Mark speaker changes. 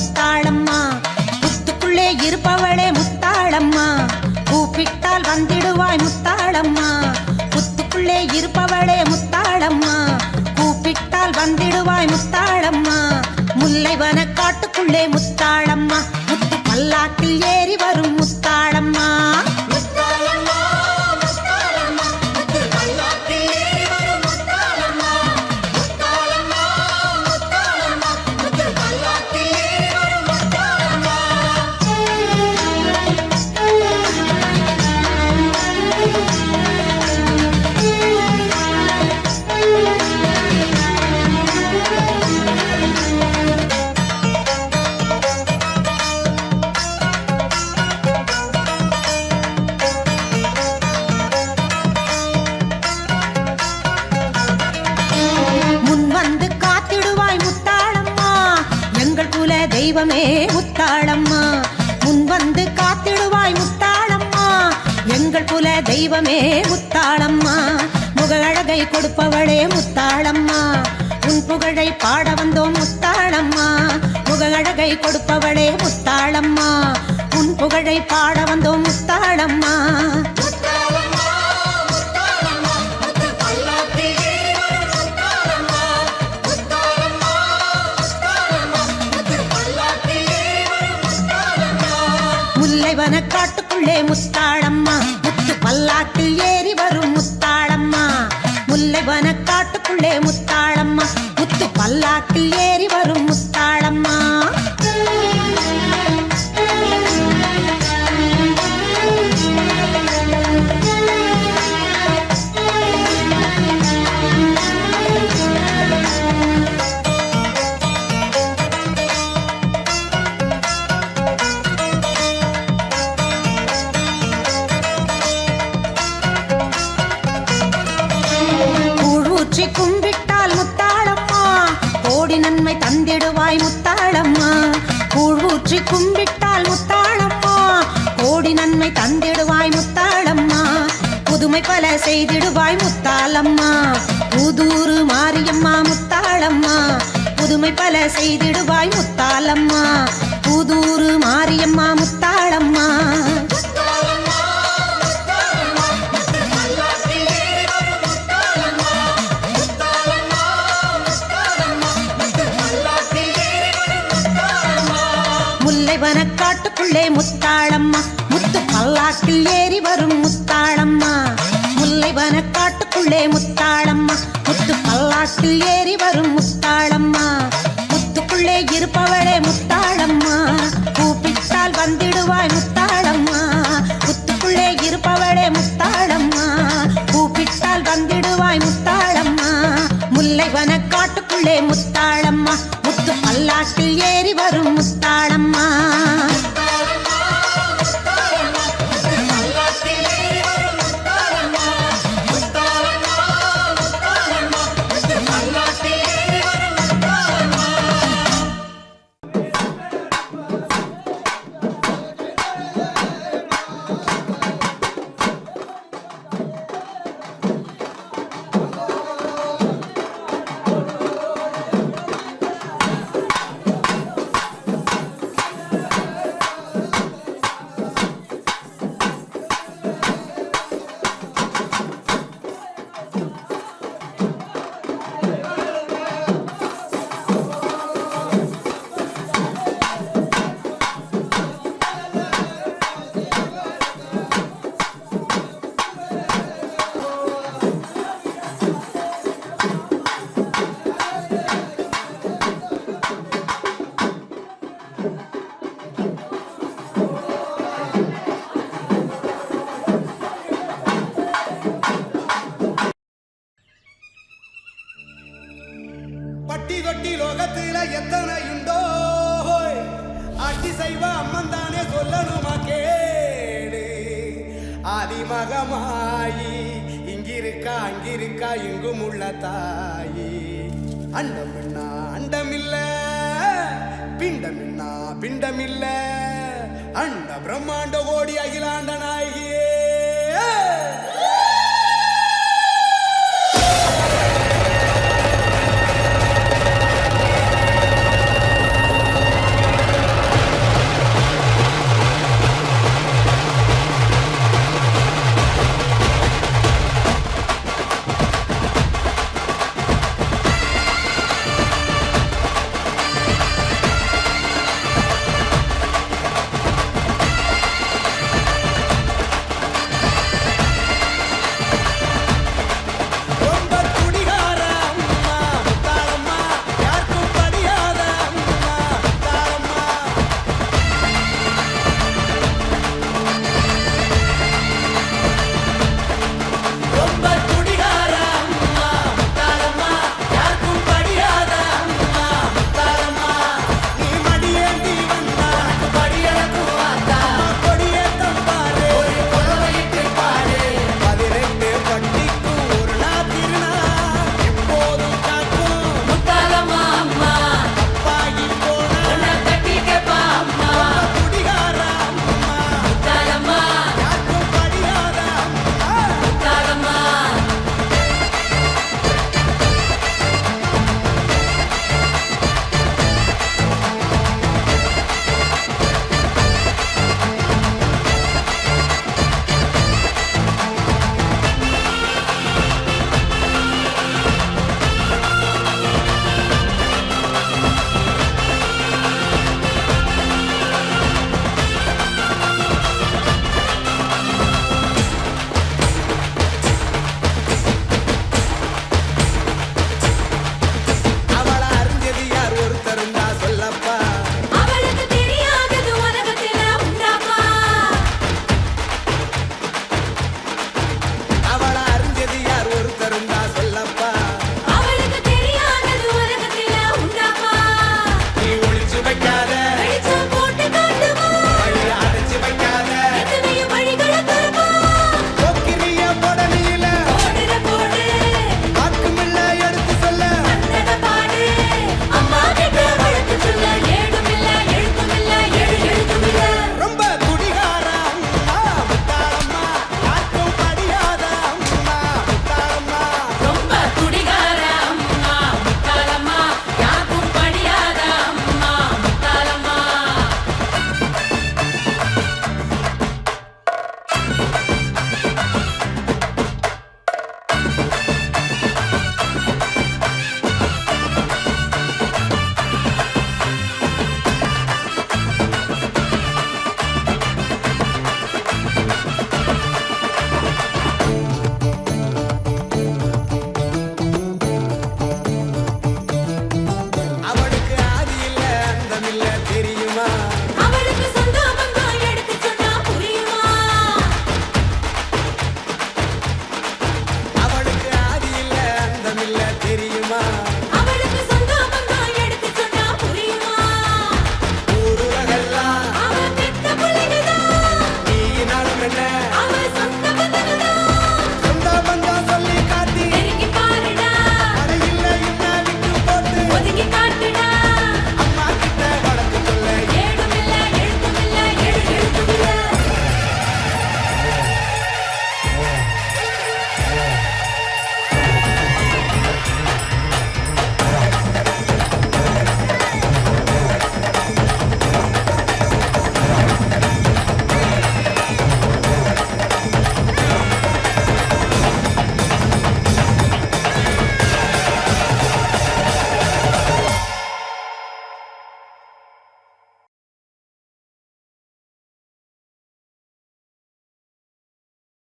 Speaker 1: முத்தாளம்மா. முத்துக்குள்ளே இருப்பவளே முத்தாளம்மா. கூப்பிட்டால் வந்திடுவாய் முத்தாளம்மா. முத்துக்குள்ளே இருப்பவளே முத்தாளம்மா. கூப்பிட்டால் வந்திடுவாய் முத்தாளம்மா. முல்லை வன காட்டுக்குள்ளே முத்த தெய்வமே முத்தாளம்மா. முன் வந்து காத்திடுவாய் முத்தாளம்மா. எங்கள் குல தெய்வமே முத்தாளம்மா. முகழகை கொடுப்பவளே முத்தாளம்மா. உன் புகழை பாட வந்தோம் முத்தாளம்மா. முகழகை கொடுப்பவளே முத்தாளம்மா. உன் புகழை பாட வந்தோம் முத்தாளம்மா. முல்லைவன காட்டுக்குள்ளே முத்தாளம்மா. முத்து பல்லாட்டில் ஏறி வரும் முத்தாளம்மா. முல்லைவன காட்டுக்குள்ளே முத்தாளம்மா. முத்து பல்லாட்டில் ஏறி வரும் முத்தாளம்மா. கூழூற்றி கும்பிட்டால் முத்தாளம்மா. கோடி நன்மை தந்திடுவாய் முத்தாளம்மா. கூழூற்றி கும்பிட்டால் முத்தாளம்மா. கோடி நன்மை தந்திடுவாய் முத்தாளம்மா. புதுமை பல செய்திடுவாய் முத்தாளம்மா. புதூரு மாரியம்மா முத்தாளம்மா. புதுமை பல செய்திடுவாய் முத்தாளம்மா. புதூரு மாரியம்மா முத்தாளம்மா. காட்டுக்குள்ளே முத்தாளம்மா. முத்து பல்லாக்கில் ஏறி வரும் முத்தாளம்மா. முல்லை வனக்காட்டுக்குள்ளே முத்தாளம்மா. முத்து பல்லாக்கில் ஏறி வரும் முத்தாளம்மா. முத்துக்குள்ளே இருப்பவளே முத்தாள
Speaker 2: பட்டி தொட்டி லோகத்துல எத்தனையுண்டோ அட்டி செய்வ அம்மன் தானே சொல்லணுமா கேடு. ஆதிமகமாயி இங்கிருக்கா அங்கிருக்கா இங்கும் உள்ள தாயி. அண்டம் பிண்டம் பிண்டமில்ல. அண்ட பிரம்மாண்ட கோடி அகிலாண்ட நாயகியே.